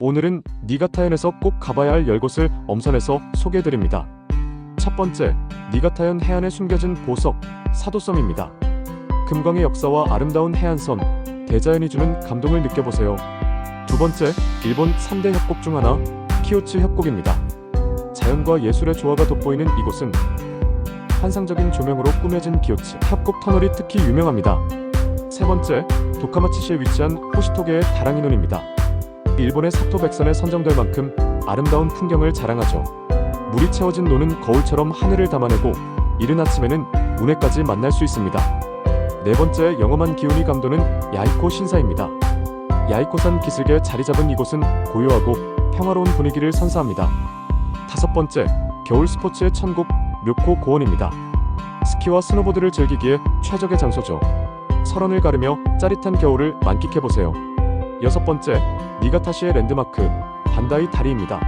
오늘은 니가타현에서 꼭 가봐야 할 10곳을 엄선해서 소개해드립니다. 첫 번째, 니가타현 해안에 숨겨진 보석, 사도섬입니다. 금광의 역사와 아름다운 해안선, 대자연이 주는 감동을 느껴보세요. 두 번째, 일본 3대 협곡 중 하나, 키오츠 협곡입니다. 자연과 예술의 조화가 돋보이는 이곳은 환상적인 조명으로 꾸며진 기오치 협곡 터널이 특히 유명합니다. 세 번째, 도카마치시에 위치한 호시토게의 다랑이눈입니다. 일본의 사토 백선에 선정될 만큼 아름다운 풍경을 자랑하죠. 물이 채워진 논은 거울처럼 하늘을 담아내고 이른 아침에는 운해까지 만날 수 있습니다. 네 번째 영험한 기운이 감도는 야이코 신사입니다. 야이코산 기슭에 자리 잡은 이곳은 고요하고 평화로운 분위기를 선사합니다. 다섯 번째 겨울 스포츠의 천국 묘코 고원입니다. 스키와 스노보드를 즐기기에 최적의 장소죠. 설원을 가르며 짜릿한 겨울을 만끽해 보세요. 여섯 번째 니가타시의 랜드마크 반다이 다리입니다.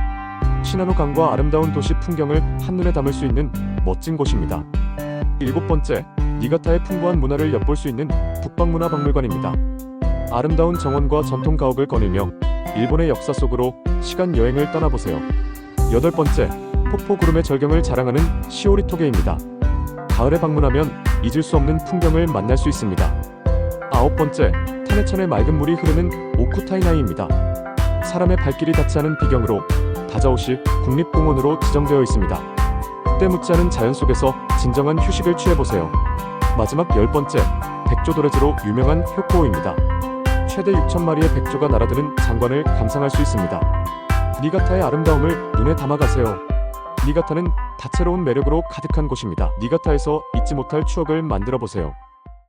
시나노 강과 아름다운 도시 풍경을 한눈에 담을 수 있는 멋진 곳입니다. 일곱 번째 니가타의 풍부한 문화를 엿볼 수 있는 북방문화박물관입니다. 아름다운 정원과 전통 가옥을 거닐며 일본의 역사 속으로 시간 여행을 떠나보세요. 여덟 번째 폭포 구름의 절경을 자랑하는 시오리토게입니다. 가을에 방문하면 잊을 수 없는 풍경을 만날 수 있습니다. 아홉 번째 타네천의 맑은 물이 흐르는 오쿠타이나이입니다. 사람의 발길이 닿지 않은 비경으로 다자오시 국립공원으로 지정되어 있습니다. 때 묻지 않은 자연 속에서 진정한 휴식을 취해보세요. 마지막 열 번째 백조도레즈로 유명한 효코호입니다. 최대 6천 마리의 백조가 날아드는 장관을 감상할 수 있습니다. 니가타의 아름다움을 눈에 담아가세요. 니가타는 다채로운 매력으로 가득한 곳입니다. 니가타에서 잊지 못할 추억을 만들어 보세요.